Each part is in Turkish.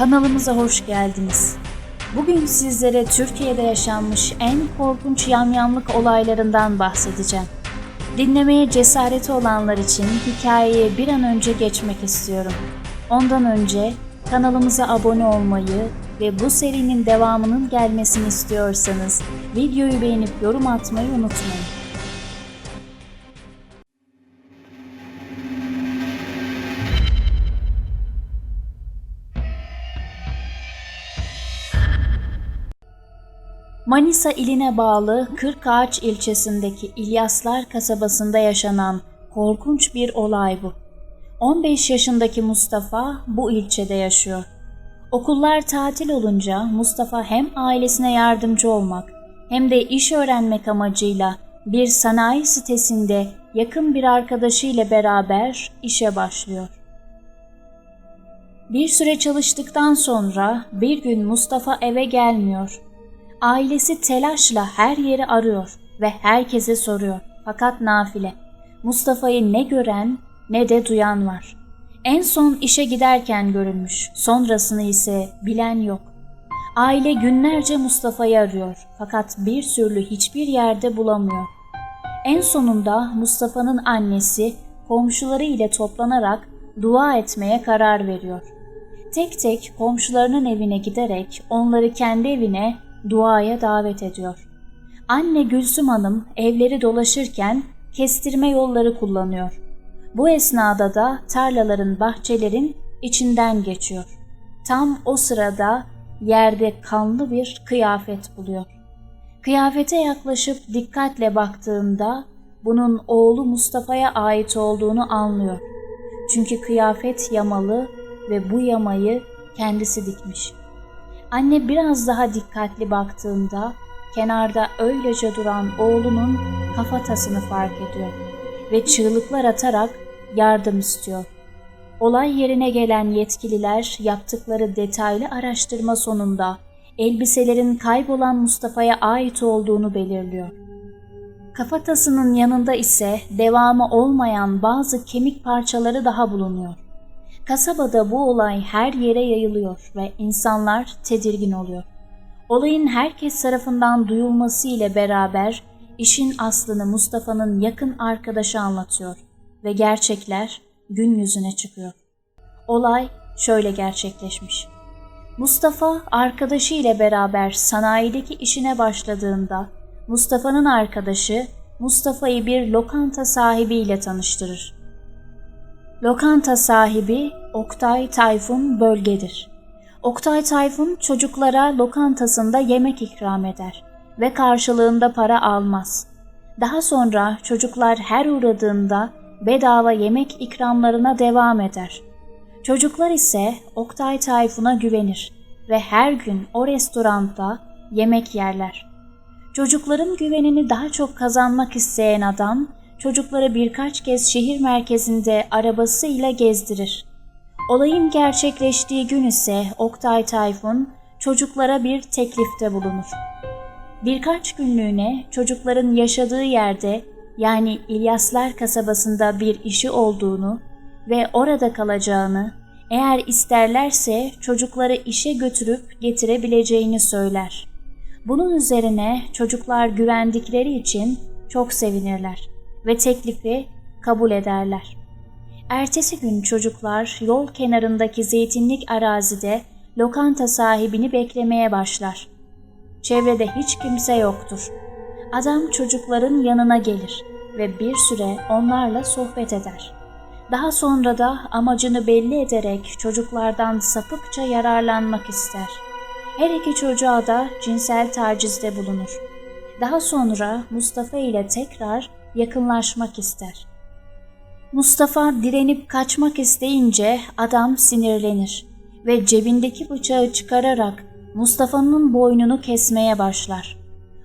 Kanalımıza hoş geldiniz. Bugün sizlere Türkiye'de yaşanmış en korkunç yamyamlık olaylarından bahsedeceğim. Dinlemeye cesareti olanlar için hikayeye bir an önce geçmek istiyorum. Ondan önce kanalımıza abone olmayı ve bu serinin devamının gelmesini istiyorsanız videoyu beğenip yorum atmayı unutmayın. Manisa iline bağlı Kırkağaç ilçesindeki İlyaslar kasabasında yaşanan korkunç bir olay bu. 15 yaşındaki Mustafa bu ilçede yaşıyor. Okullar tatil olunca Mustafa hem ailesine yardımcı olmak hem de iş öğrenmek amacıyla bir sanayi sitesinde yakın bir arkadaşıyla beraber işe başlıyor. Bir süre çalıştıktan sonra bir gün Mustafa eve gelmiyor. Ailesi telaşla her yeri arıyor ve herkese soruyor. Fakat nafile. Mustafa'yı ne gören ne de duyan var. En son işe giderken görülmüş. Sonrasını ise bilen yok. Aile günlerce Mustafa'yı arıyor fakat bir türlü hiçbir yerde bulamıyor. En sonunda Mustafa'nın annesi komşuları ile toplanarak dua etmeye karar veriyor. Tek tek komşularının evine giderek onları kendi evine duaya davet ediyor. Anne Gülsüm Hanım evleri dolaşırken kestirme yolları kullanıyor. Bu esnada da tarlaların, bahçelerin içinden geçiyor. Tam o sırada yerde kanlı bir kıyafet buluyor. Kıyafete yaklaşıp dikkatle baktığında bunun oğlu Mustafa'ya ait olduğunu anlıyor. Çünkü kıyafet yamalı ve bu yamayı kendisi dikmiş. Anne biraz daha dikkatli baktığında kenarda öylece duran oğlunun kafatasını fark ediyor ve çığlıklar atarak yardım istiyor. Olay yerine gelen yetkililer yaptıkları detaylı araştırma sonunda elbiselerin kaybolan Mustafa'ya ait olduğunu belirliyor. Kafatasının yanında ise devamı olmayan bazı kemik parçaları daha bulunuyor. Kasabada bu olay her yere yayılıyor ve insanlar tedirgin oluyor. Olayın herkes tarafından duyulması ile beraber işin aslını Mustafa'nın yakın arkadaşı anlatıyor ve gerçekler gün yüzüne çıkıyor. Olay şöyle gerçekleşmiş. Mustafa arkadaşı ile beraber sanayideki işine başladığında Mustafa'nın arkadaşı Mustafa'yı bir lokanta sahibiyle tanıştırır. Lokanta sahibi Oktay Tayfun Bölgedir. Oktay Tayfun çocuklara lokantasında yemek ikram eder ve karşılığında para almaz. Daha sonra çocuklar her uğradığında bedava yemek ikramlarına devam eder. Çocuklar ise Oktay Tayfun'a güvenir ve her gün o restoranda yemek yerler. Çocukların güvenini daha çok kazanmak isteyen adam çocukları birkaç kez şehir merkezinde arabasıyla gezdirir. Olayın gerçekleştiği gün ise Oktay Tayfun çocuklara bir teklifte bulunur. Birkaç günlüğüne çocukların yaşadığı yerde yani İlyaslar kasabasında bir işi olduğunu ve orada kalacağını, eğer isterlerse çocukları işe götürüp getirebileceğini söyler. Bunun üzerine çocuklar güvendikleri için çok sevinirler ve teklifi kabul ederler. Ertesi gün çocuklar yol kenarındaki zeytinlik arazide lokanta sahibini beklemeye başlar. Çevrede hiç kimse yoktur. Adam çocukların yanına gelir ve bir süre onlarla sohbet eder. Daha sonra da amacını belli ederek çocuklardan sapıkça yararlanmak ister. Her iki çocuğa da cinsel tacizde bulunur. Daha sonra Mustafa ile tekrar yakınlaşmak ister. Mustafa direnip kaçmak isteyince adam sinirlenir ve cebindeki bıçağı çıkararak Mustafa'nın boynunu kesmeye başlar.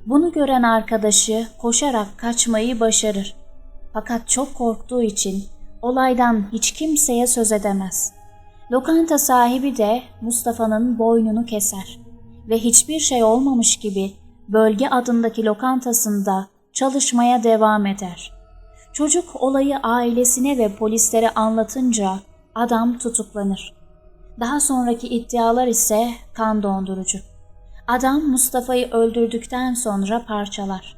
Bunu gören arkadaşı koşarak kaçmayı başarır. Fakat çok korktuğu için olaydan hiç kimseye söz edemez. Lokanta sahibi de Mustafa'nın boynunu keser ve hiçbir şey olmamış gibi bölge adındaki lokantasında çalışmaya devam eder. Çocuk olayı ailesine ve polislere anlatınca adam tutuklanır. Daha sonraki iddialar ise kan dondurucu. Adam Mustafa'yı öldürdükten sonra parçalar.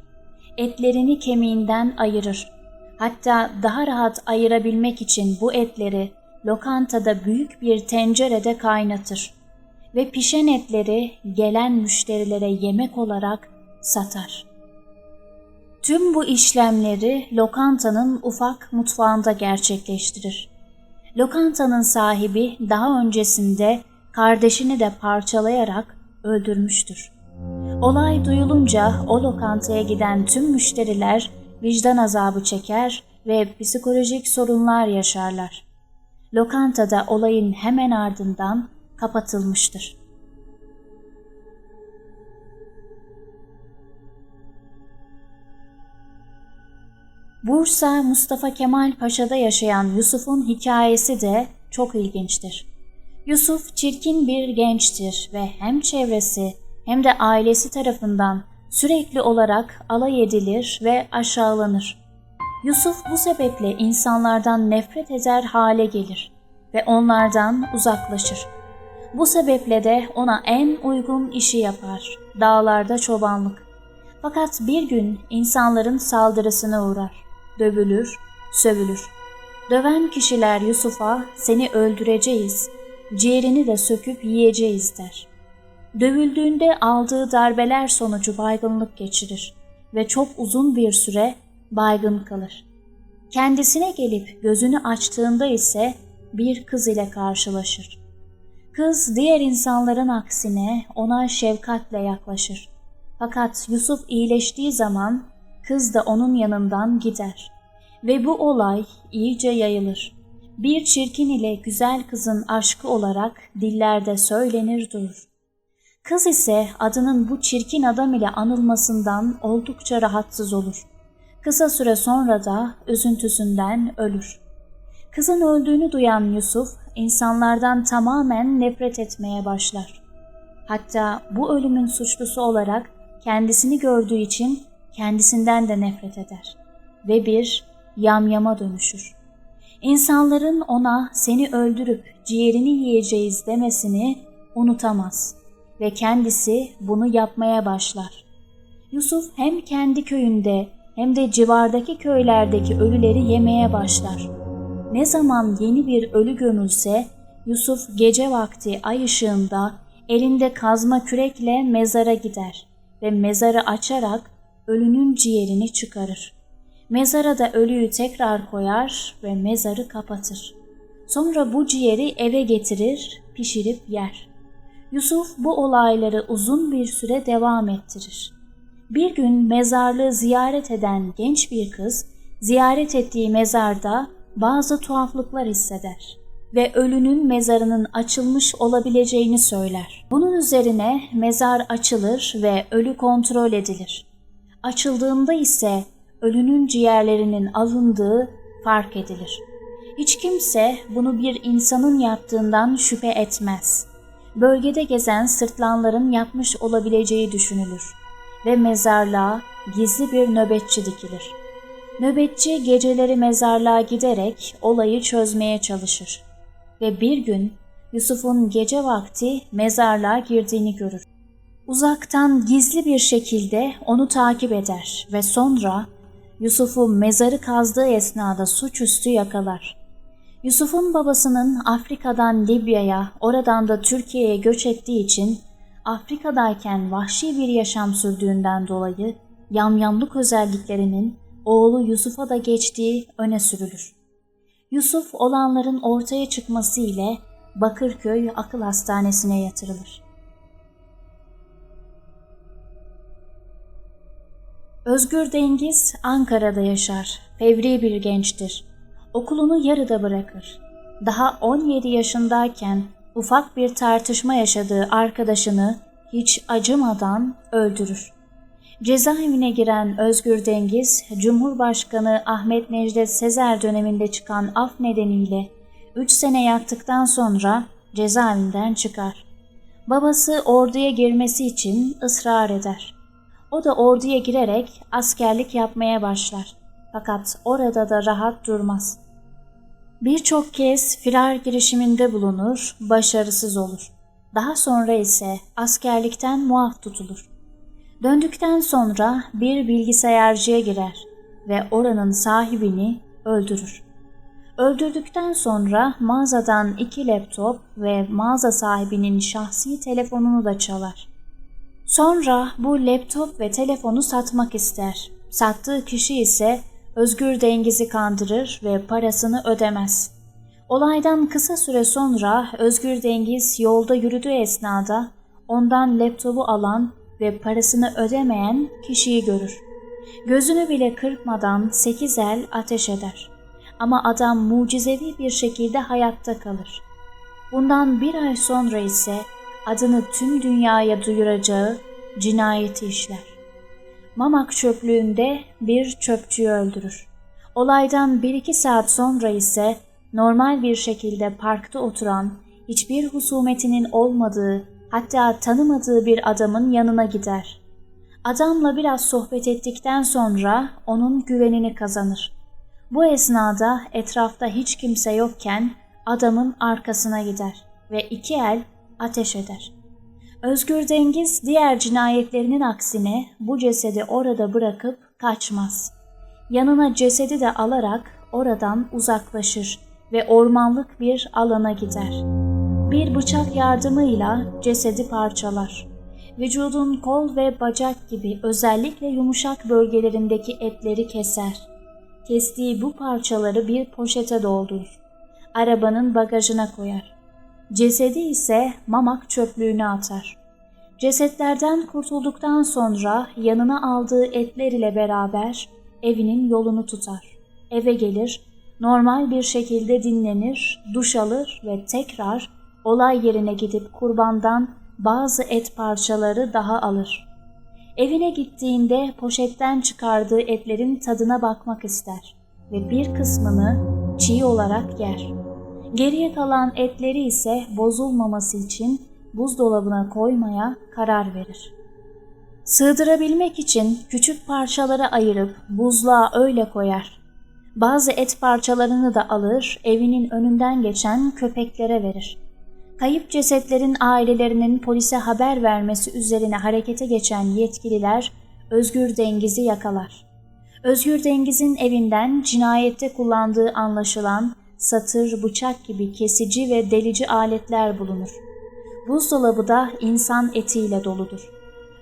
Etlerini kemiğinden ayırır. Hatta daha rahat ayırabilmek için bu etleri lokantada büyük bir tencerede kaynatır ve pişen etleri gelen müşterilere yemek olarak satar. Tüm bu işlemleri lokantanın ufak mutfağında gerçekleştirir. Lokantanın sahibi daha öncesinde kardeşini de parçalayarak öldürmüştür. Olay duyulunca o lokantaya giden tüm müşteriler vicdan azabı çeker ve psikolojik sorunlar yaşarlar. Lokantada olayın hemen ardından kapatılmıştır. Bursa Mustafa Kemal Paşa'da yaşayan Yusuf'un hikayesi de çok ilginçtir. Yusuf çirkin bir gençtir ve hem çevresi hem de ailesi tarafından sürekli olarak alay edilir ve aşağılanır. Yusuf bu sebeple insanlardan nefret eder hale gelir ve onlardan uzaklaşır. Bu sebeple de ona en uygun işi yapar, dağlarda çobanlık. Fakat bir gün insanların saldırısına uğrar, dövülür, sövülür. Döven kişiler Yusuf'a seni öldüreceğiz, ciğerini de söküp yiyeceğiz der. Dövüldüğünde aldığı darbeler sonucu baygınlık geçirir ve çok uzun bir süre baygın kalır. Kendisine gelip gözünü açtığında ise bir kız ile karşılaşır. Kız diğer insanların aksine ona şefkatle yaklaşır. Fakat Yusuf iyileştiği zaman kız da onun yanından gider. Ve bu olay iyice yayılır. Bir çirkin ile güzel kızın aşkı olarak dillerde söylenir durur. Kız ise adının bu çirkin adam ile anılmasından oldukça rahatsız olur. Kısa süre sonra da üzüntüsünden ölür. Kızın öldüğünü duyan Yusuf insanlardan tamamen nefret etmeye başlar. Hatta bu ölümün suçlusu olarak kendisini gördüğü için kendisinden de nefret eder ve bir yamyama dönüşür. İnsanların ona seni öldürüp ciğerini yiyeceğiz demesini unutamaz ve kendisi bunu yapmaya başlar. Yusuf hem kendi köyünde hem de civardaki köylerdeki ölüleri yemeye başlar. Ne zaman yeni bir ölü gömülse Yusuf gece vakti ay ışığında elinde kazma kürekle mezara gider ve mezarı açarak ölünün ciğerini çıkarır. Mezara da ölüyü tekrar koyar ve mezarı kapatır. Sonra bu ciğeri eve getirir, pişirip yer. Yusuf bu olayları uzun bir süre devam ettirir. Bir gün mezarlığı ziyaret eden genç bir kız, ziyaret ettiği mezarda bazı tuhaflıklar hisseder ve ölünün mezarının açılmış olabileceğini söyler. Bunun üzerine mezar açılır ve ölü kontrol edilir. Açıldığında ise ölünün ciğerlerinin alındığı fark edilir. Hiç kimse bunu bir insanın yaptığından şüphe etmez. Bölgede gezen sırtlanların yapmış olabileceği düşünülür ve mezarlığa gizli bir nöbetçi dikilir. Nöbetçi geceleri mezarlığa giderek olayı çözmeye çalışır ve bir gün Yusuf'un gece vakti mezarlığa girdiğini görür. Uzaktan gizli bir şekilde onu takip eder ve sonra Yusuf'u mezarı kazdığı esnada suçüstü yakalar. Yusuf'un babasının Afrika'dan Libya'ya, oradan da Türkiye'ye göç ettiği için Afrika'dayken vahşi bir yaşam sürdüğünden dolayı yamyamlık özelliklerinin oğlu Yusuf'a da geçtiği öne sürülür. Yusuf olanların ortaya çıkması ile Bakırköy Akıl Hastanesi'ne yatırılır. Özgür Dengiz Ankara'da yaşar. Fevri bir gençtir. Okulunu yarıda bırakır. Daha 17 yaşındayken ufak bir tartışma yaşadığı arkadaşını hiç acımadan öldürür. Cezaevine giren Özgür Dengiz, Cumhurbaşkanı Ahmet Necdet Sezer döneminde çıkan af nedeniyle 3 sene yattıktan sonra cezaevinden çıkar. Babası orduya girmesi için ısrar eder. O da orduya girerek askerlik yapmaya başlar. Fakat orada da rahat durmaz. Birçok kez firar girişiminde bulunur, başarısız olur. Daha sonra ise askerlikten muaf tutulur. Döndükten sonra bir bilgisayarcıya girer ve oranın sahibini öldürür. Öldürdükten sonra mağazadan iki laptop ve mağaza sahibinin şahsi telefonunu da çalar. Sonra bu laptop ve telefonu satmak ister. Sattığı kişi ise Özgür Dengiz'i kandırır ve parasını ödemez. Olaydan kısa süre sonra Özgür Dengiz yolda yürüdüğü esnada ondan laptopu alan ve parasını ödemeyen kişiyi görür. Gözünü bile kırpmadan sekiz el ateş eder. Ama adam mucizevi bir şekilde hayatta kalır. Bundan bir ay sonra ise adını tüm dünyaya duyuracağı cinayeti işler. Mamak çöplüğünde bir çöpçüyü öldürür. Olaydan bir iki saat sonra ise normal bir şekilde parkta oturan, hiçbir husumetinin olmadığı, hatta tanımadığı bir adamın yanına gider. Adamla biraz sohbet ettikten sonra onun güvenini kazanır. Bu esnada etrafta hiç kimse yokken adamın arkasına gider ve iki el ateş eder. Özgür Dengiz diğer cinayetlerinin aksine bu cesedi orada bırakıp kaçmaz. Yanına cesedi de alarak oradan uzaklaşır ve ormanlık bir alana gider. Bir bıçak yardımıyla cesedi parçalar. Vücudun kol ve bacak gibi özellikle yumuşak bölgelerindeki etleri keser. Kestiği bu parçaları bir poşete doldurur. Arabanın bagajına koyar. Cesedi ise mamak çöplüğüne atar. Cesetlerden kurtulduktan sonra yanına aldığı etler ile beraber evinin yolunu tutar. Eve gelir, normal bir şekilde dinlenir, duş alır ve tekrar olay yerine gidip kurbandan bazı et parçaları daha alır. Evine gittiğinde poşetten çıkardığı etlerin tadına bakmak ister ve bir kısmını çiğ olarak yer. Geriye kalan etleri ise bozulmaması için buzdolabına koymaya karar verir. Sığdırabilmek için küçük parçalara ayırıp buzluğa öyle koyar. Bazı et parçalarını da alır, evinin önünden geçen köpeklere verir. Kayıp cesetlerin ailelerinin polise haber vermesi üzerine harekete geçen yetkililer Özgür Dengiz'i yakalar. Özgür Dengiz'in evinden cinayette kullandığı anlaşılan satır, bıçak gibi kesici ve delici aletler bulunur. Buzdolabı da insan etiyle doludur.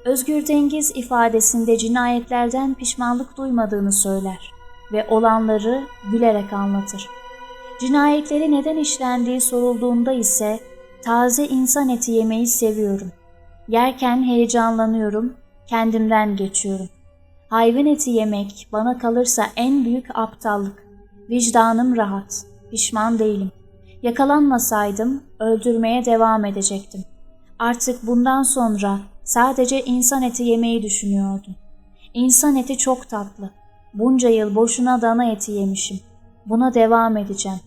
Özgür Dengiz ifadesinde cinayetlerden pişmanlık duymadığını söyler ve olanları gülerek anlatır. Cinayetleri neden işlendiği sorulduğunda ise taze insan eti yemeyi seviyorum. Yerken heyecanlanıyorum, kendimden geçiyorum. Hayvan eti yemek bana kalırsa en büyük aptallık. Vicdanım rahat, pişman değilim. Yakalanmasaydım öldürmeye devam edecektim. Artık bundan sonra sadece insan eti yemeyi düşünüyordum. İnsan eti çok tatlı. Bunca yıl boşuna dana eti yemişim. Buna devam edeceğim.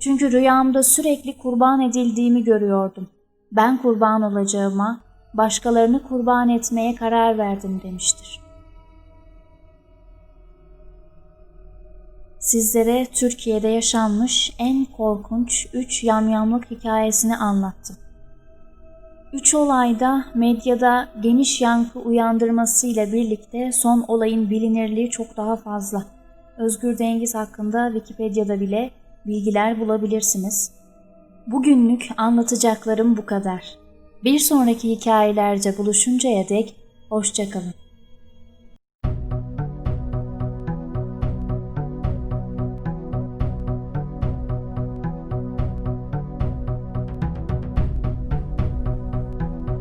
Çünkü rüyamda sürekli kurban edildiğimi görüyordum. Ben kurban olacağıma başkalarını kurban etmeye karar verdim demiştir. Sizlere Türkiye'de yaşanmış en korkunç 3 yamyamlık hikayesini anlattım. Üç olayda medyada geniş yankı uyandırmasıyla birlikte son olayın bilinirliği çok daha fazla. Özgür Dengiz hakkında Wikipedia'da bile bilgiler bulabilirsiniz. Bugünlük anlatacaklarım bu kadar. Bir sonraki hikayelerce buluşuncaya dek hoşçakalın.